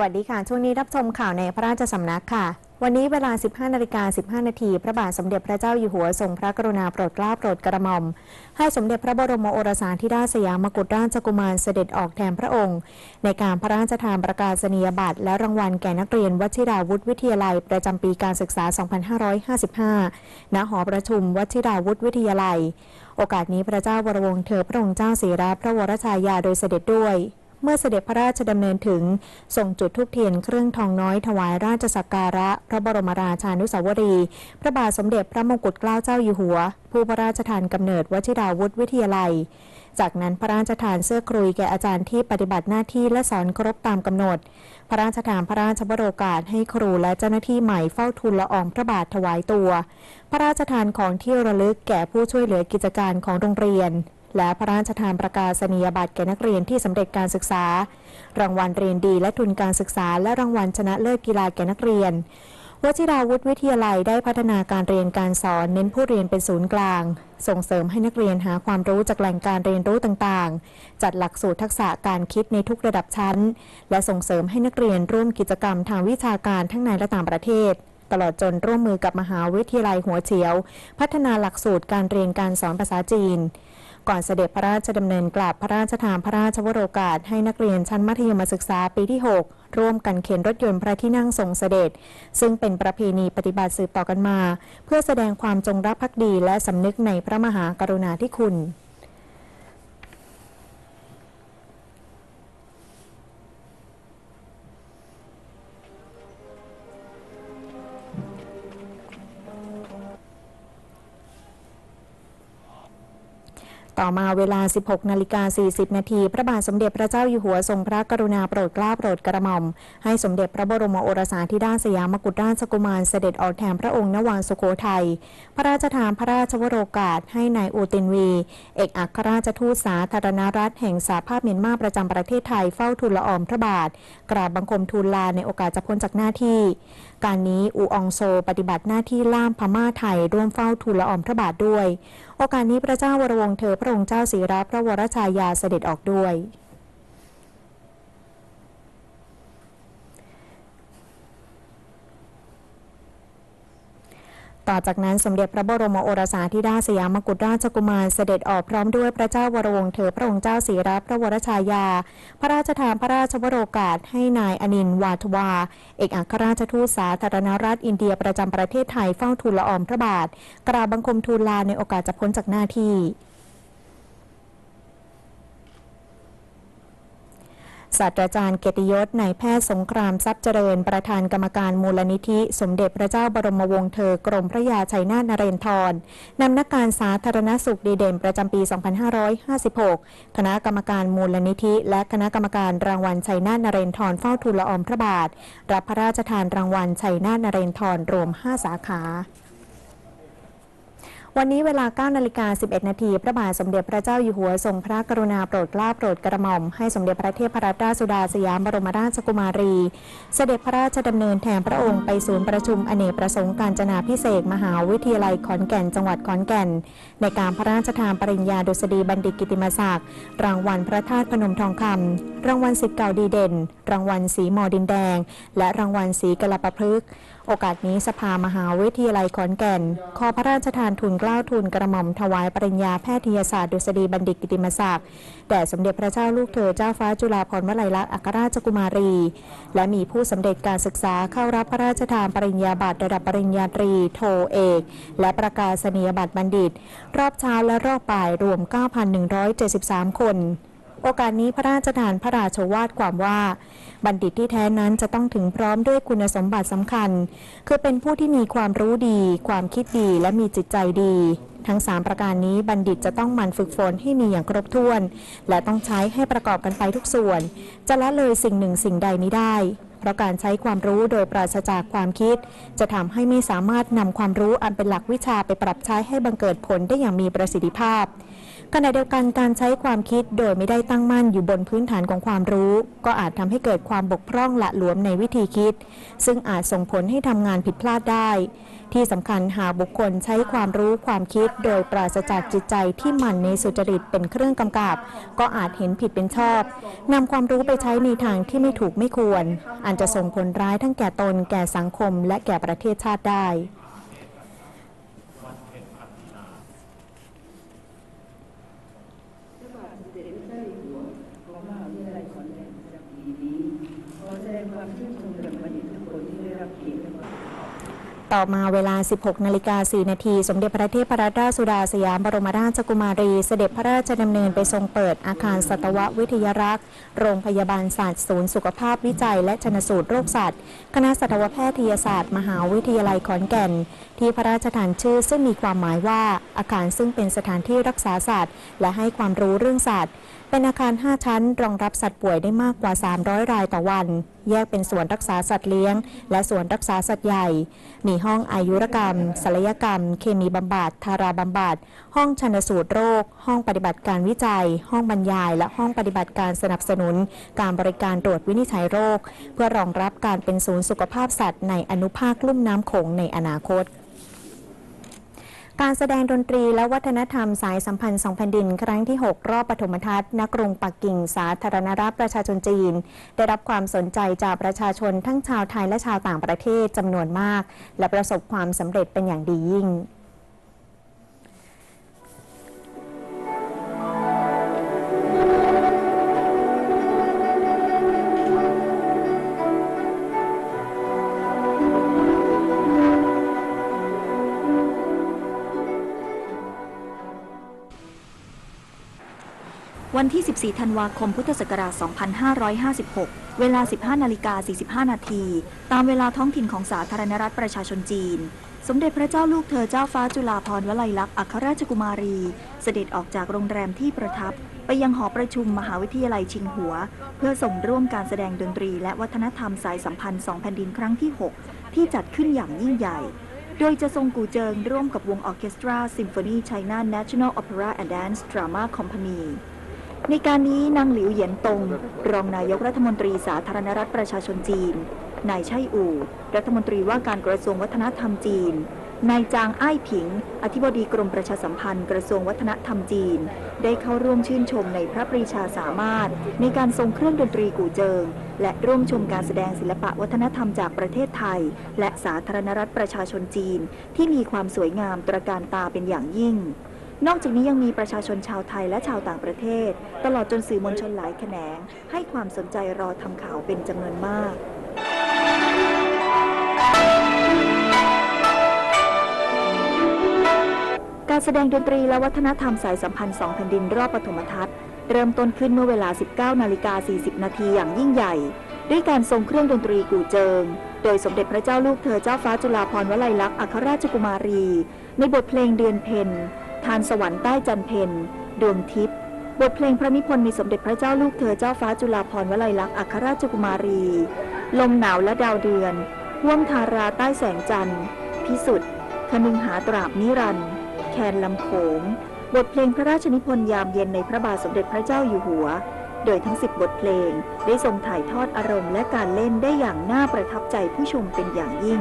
วัสดีค่ะ ช่วงนี้รับชมข่าวในพระราชสำนักค่ะ วันนี้เวลา 15นาฬิกา15 นาทีพระบาทสมเด็จพระเจ้าอยู่หัวทรงพระกรุณาโปรดเกล้าโปรดกระหม่อม ให้สมเด็จพระบรมโอรสาธิราชสยามกุฎราชกุมารเสด็จออกแทนพระองค์ ในการพระราชทานประกาศนียบัตรและรางวัลแก่นักเรียนวชิราวุธวิทยาลัย ประจำปีการศึกษา 2555 ณ หอประชุมวชิราวุธวิทยาลัย โอกาสนี้พระเจ้าวรวงศ์เธอพระองค์เจ้าสีราพระวรชายาโดยเสด็จด้วย เมื่อเสด็จพระราชดำเนินถึงส่งจุดทูปเทียนเครื่องทองน้อยถวายราชสักการะ พระบรมราชานุสาวรีย์พระบาทสมเด็จพระมงกุฎเกล้าเจ้าอยู่หัว ผู้พระราชทานกำเนิดวชิราวุธวิทยาลัย จากนั้นพระราชทานเสื้อครุยแก่อาจารย์ที่ปฏิบัติหน้าที่และสอนครบตามกำหนด พระราชทานพระราชวโรกาสให้ครูและเจ้าหน้าที่ใหม่เฝ้าทูลละอองพระบาทถวายตัว พระราชทานของที่ระลึกแก่ผู้ช่วยเหลือกิจการของโรงเรียน และพระราชทานประกาศนียบัตรแก่นักเรียนที่สำเร็จการศึกษา รางวัลเรียนดีและทุนการศึกษา และรางวัลชนะเลิศกีฬาแก่นักเรียนวชิราวุธวิทยาลัยได้พัฒนาการเรียนการสอนเน้นผู้เรียนเป็นศูนย์กลาง ส่งเสริมให้นักเรียนหาความรู้จากแหล่งการเรียนรู้ต่างๆ จัดหลักสูตรทักษะการคิดในทุกระดับชั้น และส่งเสริมให้นักเรียนร่วมกิจกรรมทางวิชาการทั้งในและต่างประเทศ ตลอดจนร่วมมือกับมหาวิทยาลัยหัวเฉียว พัฒนาหลักสูตรการเรียนการสอนภาษาจีน ก่อนเสด็จพระราชดำเนินกลับพระราชทานพระราชวโรกาส ให้นักเรียนชั้นมัธยมศึกษาปีที่ 6 ร่วมกันเข็นรถยนต์พระที่นั่งทรงเสด็จ ซึ่งเป็นประเพณีปฏิบัติสืบต่อกันมา เพื่อแสดงความจงรักภักดีและสำนึกในพระมหากรุณาธิคุณ ต่อมาเวลา 16 นาฬิกา 40 นาที พระบาทสมเด็จพระเจ้าอยู่หัวทรงพระกรุณาโปรดเกล้าโปรดกระหม่อม ให้สมเด็จพระบรมโอรสาธิราชสยามกุฎราชกุมารเสด็จออกแทนพระองค์ณวางสุโขทัย พระราชทานพระราชวโรกาสให้นายอูตินวี เอกอัครราชทูตสาธารณรัฐแห่งสหภาพเมียนมาประจำประเทศไทยเฝ้าทูลละอองพระบาท กราบบังคมทูลลาในโอกาสจะพ้นจากหน้าที่การนี้อูอองโซปฏิบัติหน้าที่ล่ามพม่าไทยร่วมเฝ้าทูลละออมพระบาทด้วย โอกาสนี้พระเจ้าวรวงเธอพระองค์เจ้าศรีราพระวรชายาเสด็จออกด้วย ต่อจากนั้นสมเด็จพระบรมโอรสาธิราชสยามกุฎราชกุมารเสด็จออกพร้อมด้วยพระเจ้าวรวงศ์เธอพระองค์เจ้าศรีรัตนพระวรชายา พระราชทานพระราชวโรกาสให้นายอนินวาทวา เอกอัครราชทูตสาธารณรัฐอินเดียประจำประเทศไทยเฝ้าทูลละอองพระบาท กราบบังคมทูลลาในโอกาสจะพ้นจากหน้าที่ ศาสตราจารย์เกติยศนายแพทย์สงครามทรัพย์เจริญ ประธานกรรมการมูลนิธิ สมเด็จพระเจ้าบรมวงศ์เธอกรมพระยาชัยนาทนเรนทรนำนักการสาธารณสุขดีเด่นประจำปี 2556 คณะกรรมการมูลนิธิ และคณะกรรมการรางวัลชัยนาทนเรนทรเฝ้าทูลละอองพระบาท รับพระราชทานรางวัลชัยนาทนเรนทรรวม 5 สาขา วันนี้เวลา9นาฬิกา11 นาที พระบาทสมเด็จพระเจ้าอยู่หัวทรงพระกรุณาโปรดเกล้าโปรดกระหม่อม ให้สมเด็จพระเทพรัตนราชสุดาสยามบรมราชกุมารี เสด็จพระราชดำเนินแทนพระองค์ไปศูนย์ประชุมอเนกประสงค์การจนาพิเศษมหาวิทยาลัยขอนแก่นจังหวัดขอนแก่น ในการพระราชทานปริญญาดุษฎีบัณฑิตกิติมศักดิ์รางวัลพระธาตุพนมทองคำรางวัลสิทธิ์เก่าดีเด่น รางวัลสีมอดินแดง และรางวัลสีกะลาปะพฤกษ์ โอกาสนี้สภามหาวิทยาลัยขอนแก่น ขอพระราชทานทุนเกล้าทุนกระหม่อมถวายปริญญาแพทยศาสตร์ดุษฎีบัณฑิตกิติมศักดิ์แด่สมเด็จพระเจ้าลูกเธอเจ้าฟ้าจุฬาภรณ์วลัยลักษณ์อัครราชกุมารี และมีผู้สำเร็จการศึกษาเข้ารับพระราชทานปริญญาบัตรระดับปริญญาตรี โทเอก และประกาศนียบัตรบัณฑิต รอบเช้าและรอบบ่ายรวม 9,173 คน โอกาสนี้พระราชทานพระราชวาทความว่า บัณฑิตที่แท้นั้นจะต้องถึงพร้อมด้วยคุณสมบัติสำคัญ คือเป็นผู้ที่มีความรู้ดี ความคิดดีและมีจิตใจดีทั้ง 3 ประการนี้บัณฑิตจะต้องหมั่นฝึกฝนให้มีอย่างครบถ้วน และต้องใช้ให้ประกอบกันไปทุกส่วน จะละเลยสิ่งหนึ่งสิ่งใดไม่ได้ เพราะการใช้ความรู้โดยปราศจากความคิด จะทำให้ไม่สามารถนำความรู้อันเป็นหลักวิชาไปปรับใช้ให้บังเกิดผลได้อย่างมีประสิทธิภาพ ขณะเดียวกันการใช้ความคิดโดยไม่ได้ตั้งมั่นอยู่บนพื้นฐานของความรู้ ก็อาจทำให้เกิดความบกพร่องละหลวมในวิธีคิด ซึ่งอาจส่งผลให้ทำงานผิดพลาดได้ ที่สำคัญหากบุคคลใช้ความรู้ความคิด โดยปราศจากจิตใจที่หมันในสุจริตเป็นเครื่องกำกับ ก็อาจเห็นผิดเป็นชอบนำความรู้ไปใช้ในทางที่ไม่ถูกไม่ควรอันจะส่งผลร้ายทั้งแก่ตนแก่สังคม และแก่ประเทศชาติได้ พระบาทสมเด็จพระเจ้าอยู่หัวของมหาวิทยาลัยขอนแก่นประจำปีนี้ขอแสดง ความชื่นชมแด่บัณฑิตทุกคนที่ได้รับเกียรติต่อมาเวลา 16 นาฬิกา 4 นาที สมเด็จพระเทพรัตนราชสุดาสยามบรมราชกุมารี เสด็จพระราชดำเนินไปทรงเปิดอาคารสัตววิทยารักษ์ โรงพยาบาลศาสตร์ศูนย์สุขภาพวิจัย และชนสูตรโรคสัตว์ คณะสัตวแพทยศาสตร์ มหาวิทยาลัยขอนแก่น ที่พระราชทานชื่อซึ่งมีความหมายว่าอาคารซึ่งเป็นสถานที่รักษาสัตว์และให้ความรู้เรื่องสัตว์ เป็นอาคาร 5 ชั้น รองรับสัตว์ป่วยได้มากกว่า 300 รายต่อวัน แยกเป็นส่วนรักษาสัตว์เลี้ยง และส่วนรักษาสัตว์ใหญ่ มีห้องอายุรกรรมศัลยกรรม เคมีบำบัด ทาราบำบัด ห้องชันสูตรโรค ห้องปฏิบัติการวิจัย ห้องบรรยาย และห้องปฏิบัติการสนับสนุน การบริการตรวจวินิจฉัยโรค เพื่อรองรับการเป็นศูนย์สุขภาพสัตว์ในอนุภาคลุ่มน้ำโขงในอนาคต การแสดงดนตรีและวัฒนธรรมสายสัมพันธ์สองแผ่นดิน ครั้งที่ 6 รอบปฐมทัศน์ณกรุงปักกิ่งสาธารณรัฐประชาชนจีน ได้รับความสนใจจากประชาชนทั้งชาวไทยและชาวต่างประเทศจำนวนมาก และประสบความสำเร็จเป็นอย่างดียิ่ง วันที่ 14 ธันวาคม พุทธศักราช 2556 เวลา 15 นาฬิกา 45 นาที ตามเวลาท้องถิ่นของสาธารณรัฐประชาชนจีน สมเด็จพระเจ้าลูกเธอเจ้าฟ้าจุฬาภรณ์วลัยลักษณ์อัครราชกุมารี เสด็จออกจากโรงแรมที่ประทับ ไปยังหอประชุมมหาวิทยาลัยชิงหัว เพื่อส่งร่วมการแสดงดนตรี และวัฒนธรรมสายสัมพันธ์สองแผ่นดินครั้งที่ 6 ที่จัดขึ้นอย่างยิ่งใหญ่ โดยจะทรงกูเจิงร่วมกับวงออเคสตราซิมโฟนีไชน่า National Opera and Dance Drama Company ในการนี้นางหลิวเหยียนตง รองนายกรัฐมนตรีสาธารณรัฐประชาชนจีน นายไช่อู่ รัฐมนตรีว่าการกระทรวงวัฒนธรรมจีน นายจางอ้ายผิง อธิบดีกรมประชาสัมพันธ์กระทรวงวัฒนธรรมจีน ได้เข้าร่วมชื่นชมในพระปรีชาสามารถ ในการทรงเครื่องดนตรีกู่เจิง และร่วมชมการแสดงศิลปะวัฒนธรรมจากประเทศไทย และสาธารณรัฐประชาชนจีน ที่มีความสวยงามตระการตาเป็นอย่างยิ่ง นอกจากนี้ยังมีประชาชนชาวไทยและชาวต่างประเทศ ตลอดจนสื่อมวลชนหลายแขนง ให้ความสนใจรอทำข่าวเป็นจำนวนมากการแสดงดนตรีและวัฒนธรรมสายสัมพันธ์สองแผ่นดินรอบปฐมทัศน์ เริ่มต้นขึ้นเมื่อเวลา 19 นาฬิกา 40 นาทีอย่างยิ่งใหญ่ ด้วยการทรงเครื่องดนตรีกู่เจิง โดยสมเด็จพระเจ้าลูกเธอเจ้าฟ้าจุฬาภรณ์วลัยลักษณ์อัครราชกุมารี ในบทเพลงเดือนเพ็ญ ทานสวรรค์ใต้จันเพ็ญดวงทิพย์บทเพลงพระนิพนธ์มีสมเด็จพระเจ้าลูกเธอเจ้าฟ้าจุฬาภรณ์วลัยลักษณ์อัครราชกุมารี ลมหนาวและดาวเดือนห่วงทาราใต้แสงจันทร์พิสุทธิ์คนึงหาตราบนิรันดร์แคนลำโขง บทเพลงพระราชนิพนธ์ยามเย็นในพระบาทสมเด็จพระเจ้าอยู่หัว โดยทั้ง10บทเพลงได้ทรงถ่ายทอดอารมณ์และการเล่นได้อย่างน่าประทับใจผู้ชมเป็นอย่างยิ่ง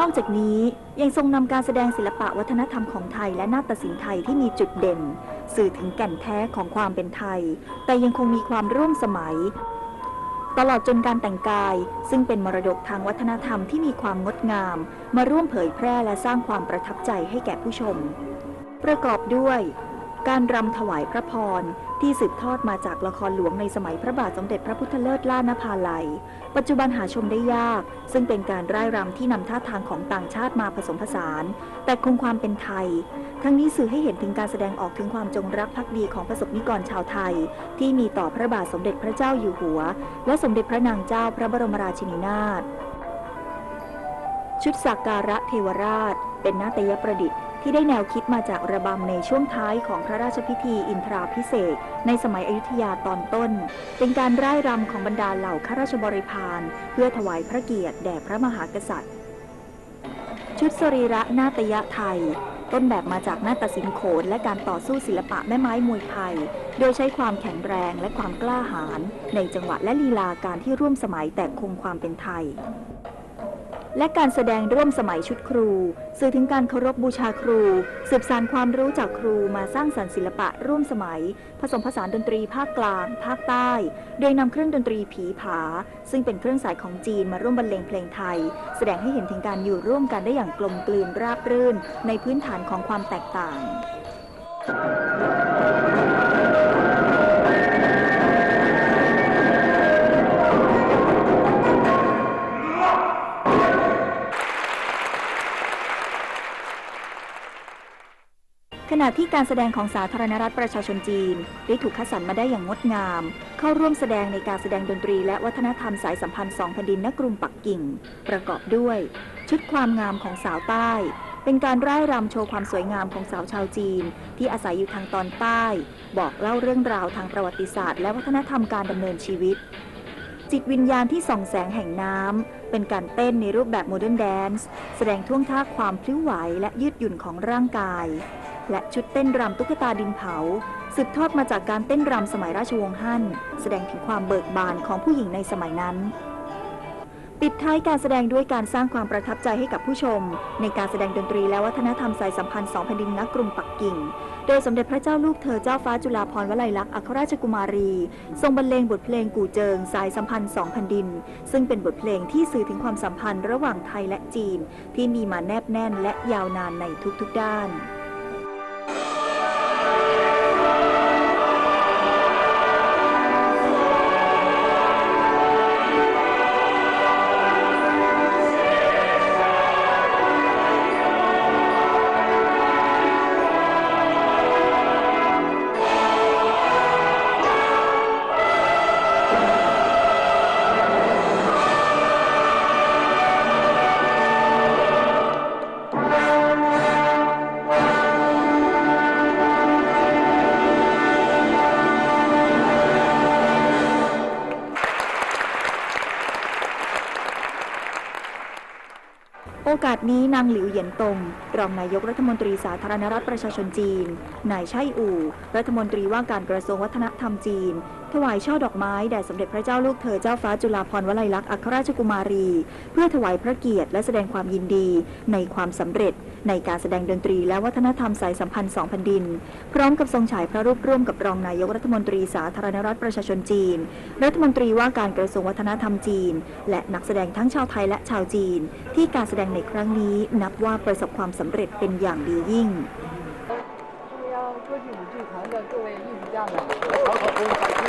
นอกจากนี้ยังทรงนำการแสดงศิลปะวัฒนธรรมของไทยและนาฏศิลป์ไทยที่มีจุดเด่น สื่อถึงแก่นแท้ของความเป็นไทย แต่ยังคงมีความร่วมสมัย ตลอดจนการแต่งกาย ซึ่งเป็นมรดกทางวัฒนธรรมที่มีความงดงาม มาร่วมเผยแพร่และสร้างความประทับใจให้แก่ผู้ชม ประกอบด้วย การรำถวายพระพรที่สืบทอดมาจากละครหลวงในสมัยพระบาทสมเด็จพระพุทธเลิศล่านภาลัย ปัจจุบันหาชมได้ยาก ซึ่งเป็นการร่ายรำที่นำท่าทางของต่างชาติมาผสมผสาน แต่คงความเป็นไทย ทั้งนี้สื่อให้เห็นถึงการแสดงออกถึงความจงรักภักดีของประสบนิกรชาวไทย ที่มีต่อพระบาทสมเด็จพระเจ้าอยู่หัว และสมเด็จพระนางเจ้าพระบรมราชินีนาถชุดสักการะเทวราช เป็นนาฏยประดิษฐ์ ที่ได้แนวคิดมาจากระบำในช่วงท้ายของพระราชพิธีอินทราพิเศษในสมัยอยุธยาตอนต้น เป็นการร่ายรำของบรรดาเหล่าข้าราชบริพารเพื่อถวายพระเกียรติแด่พระมหากษัตริย์ ชุดสรีระนาฏยไทย ต้นแบบมาจากนาฏศิลป์โขนและการต่อสู้ศิลปะแม่ไม้มวยไทย โดยใช้ความแข็งแรงและความกล้าหาญในจังหวะและลีลาการที่ร่วมสมัยแต่คงความเป็นไทย และการแสดงร่วมสมัยชุดครู สื่อถึงการเคารพบูชาครู สืบสานความรู้จากครูมาสร้างสรรค์ศิลปะร่วมสมัย ผสมผสานดนตรีภาคกลาง ภาคใต้ โดยนำเครื่องดนตรีผีผา ซึ่งเป็นเครื่องสายของจีนมาร่วมบรรเลงเพลงไทย แสดงให้เห็นถึงการอยู่ร่วมกันได้อย่างกลมกลืนราบรื่น ในพื้นฐานของความแตกต่าง ขณะที่การแสดงของสาธารณรัฐประชาชนจีน ได้ถูกคัดสรรมาได้อย่างงดงาม เข้าร่วมแสดงในการแสดงดนตรีและวัฒนธรรมสายสัมพันธ์สองแผ่นดินณกรุงปักกิ่ง ประกอบด้วย ชุดความงามของสาวใต้ เป็นการร่ายรำโชว์ความสวยงามของสาวชาวจีน ที่อาศัยอยู่ทางตอนใต้ บอกเล่าเรื่องราวทางประวัติศาสตร์ และวัฒนธรรมการดำเนินชีวิต จิตวิญญาณที่ส่องแสงแห่งน้ำ เป็นการเต้นในรูปแบบโมเดิร์นแดนซ์แสดงท่วงท่าความพลิ้วไหวและยืดหยุ่นของร่างกาย และชุดเต้นรำตุ๊กตาดินเผาสืบทอดมาจากการเต้นรำสมัยราชวงศ์ฮั่น แสดงถึงความเบิกบานของผู้หญิงในสมัยนั้น ปิดท้ายการแสดงด้วยการสร้างความประทับใจให้กับผู้ชม ในการแสดงดนตรีและวัฒนธรรมสายสัมพันธ์สองแผ่นดินณกรุงปักกิ่ง โดยสมเด็จพระเจ้าลูกเธอเจ้าฟ้าจุฬาภรณ์วลัยลักษณ์อัครราชกุมารี ทรงบรรเลงบทเพลงกู่เจิงสายสัมพันธ์สองแผ่นดิน ซึ่งเป็นบทเพลงที่สื่อถึงความสัมพันธ์ระหว่างไทยและจีน ที่มีมาแนบแน่นและยาวนานในทุกๆด้าน อกาสนี้นางหลิวเหยียนตง รองนายกรัฐมนตรีสาธารณรัฐประชาชนจีน นายไช่อู่ รัฐมนตรีว่าการกระทรวงวัฒนธรรมจีนถวายช่อดอกไม้แด่สมเด็จพระเจ้าลูกเธอเจ้าฟ้าจุฬาภรณ์วลัยลักษณ์อัครราชกุมารี เพื่อถวายพระเกียรติและแสดงความยินดีในความสำเร็จ ในการแสดงดนตรีและวัฒนธรรมสายสัมพันธ์สองแผ่นดิน พร้อมกับทรงฉายพระรูปร่วมกับรองนายกรัฐมนตรีสาธารณรัฐประชาชนจีน รัฐมนตรีว่าการกระทรวงวัฒนธรรมจีน และนักแสดงทั้งชาวไทยและชาวจีน ที่การแสดงในครั้งนี้นับว่าประสบความสำเร็จเป็นอย่างดียิ่ง 中央歌剧舞剧团的各位艺术家们，好好恭喜！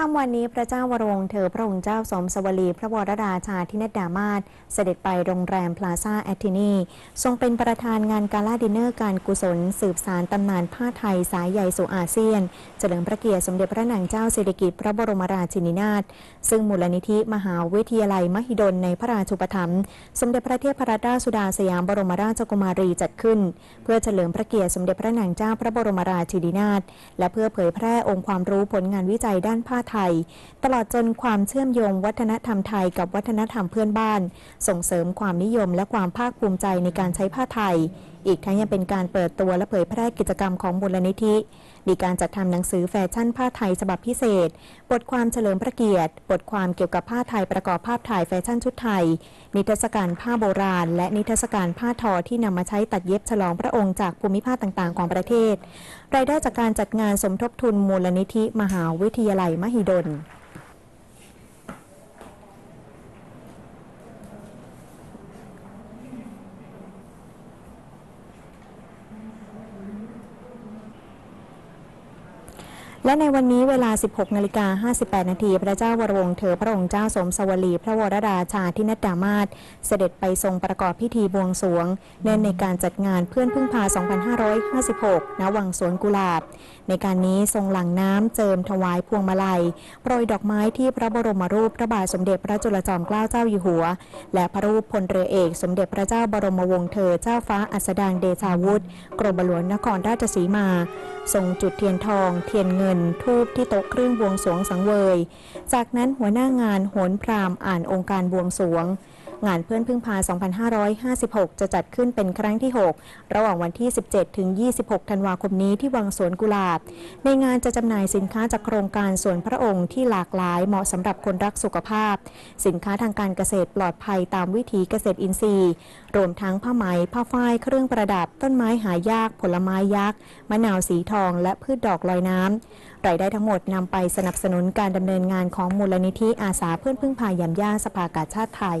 ค่ำวันนี้พระเจ้าวรวงเธอพระองค์เจ้าสมสวลี พระวรราชาธินดามาศเสด็จไปโรงแรมพลาซ่าแอตตินี ทรงเป็นประธานงานกาลาดินเนอร์การกุศล สืบสารตำนานผ้าไทยสายใหญ่สู่อาเซียน เฉลิมพระเกียรติสมเด็จพระนางเจ้าสิริกิติ์พระบรมราชินีนาถซึ่งมูลนิธิมหาวิทยาลัยมหิดลในพระราชูปถัมภ์สมเด็จพระเทพรัตนราชสุดาสยามบรมราชกุมารีจัดขึ้น เพื่อเฉลิมพระเกียรติสมเด็จพระนางเจ้าพระบรมราชินีนาถและเพื่อเผยแพร่องค์ความรู้ผลงานวิจัยด้านผ้าไทย ตลอดจนความเชื่อมโยงวัฒนธรรมไทยกับวัฒนธรรมเพื่อนบ้าน ส่งเสริมความนิยมและความภาคภูมิใจในการใช้ผ้าไทย อีกทั้งยังเป็นการเปิดตัวและเผยแพร่กิจกรรมของมูลนิธิ มีการจัดทำหนังสือแฟชั่นผ้าไทยฉบับพิเศษ บทความเฉลิมพระเกียรติ บทความเกี่ยวกับผ้าไทยประกอบภาพถ่ายแฟชั่นชุดไทย นิทรรศการผ้าโบราณ และนิทรรศการผ้าทอที่นำมาใช้ตัดเย็บฉลองพระองค์จากภูมิภาคต่างๆ ของประเทศ รายได้จากการจัดงานสมทบทุนมูลนิธิ มหาวิทยาลัยมหิดล และในวันนี้เวลา 16นาฬิกา58 นาที พระเจ้าวรวงศ์เธอพระองค์เจ้าสมสวลี พระวรราชาธินัดดามาศเสด็จไปทรงประกอบพิธีบวงสรวง เนื่องในการจัดงานเพื่อนพึ่งพา 2556 ณ วังสวนกุหลาบ ในการนี้ทรงหลั่งน้ำเจิมถวายพวงมาลัย โปรยดอกไม้ที่พระบรมรูปพระบาทสมเด็จพระจุลจอมเกล้าเจ้าอยู่หัว และพระรูปพลเรือเอก สมเด็จพระเจ้าบรมวงศ์เธอเจ้าฟ้าอัสดางเดชาวุฒิกรมหลวงนครราชสีมา ทรงจุดเทียนทอง เทียนเงินทูบที่โต๊ะเครื่องบวงสรวงสังเวย จากนั้นหัวหน้างานโหนพรามอ่านองค์การบวงสรวง งานเพื่อนพึ่งพา 2556 จะจัดขึ้นเป็นครั้งที่ 6 ระหว่างวันที่ 17 ถึง 26 ธันวาคมนี้ที่วังสวนกุหลาบ ในงานจะจำหน่ายสินค้าจากโครงการสวนพระองค์ที่หลากหลายเหมาะสำหรับคนรักสุขภาพ สินค้าทางการเกษตรปลอดภัยตามวิถีเกษตรอินทรีย์ รวมทั้งผ้าไหม ผ้าฝ้าย เครื่องประดับ ต้นไม้หายาก ผลไม้ยักษ์ มะนาวสีทอง และพืชดอกลอยน้ำ รายได้ทั้งหมดนำไปสนับสนุนการดำเนินงานของมูลนิธิอาสาเพื่อนพึ่งพายามย่าสภากาชาติไทย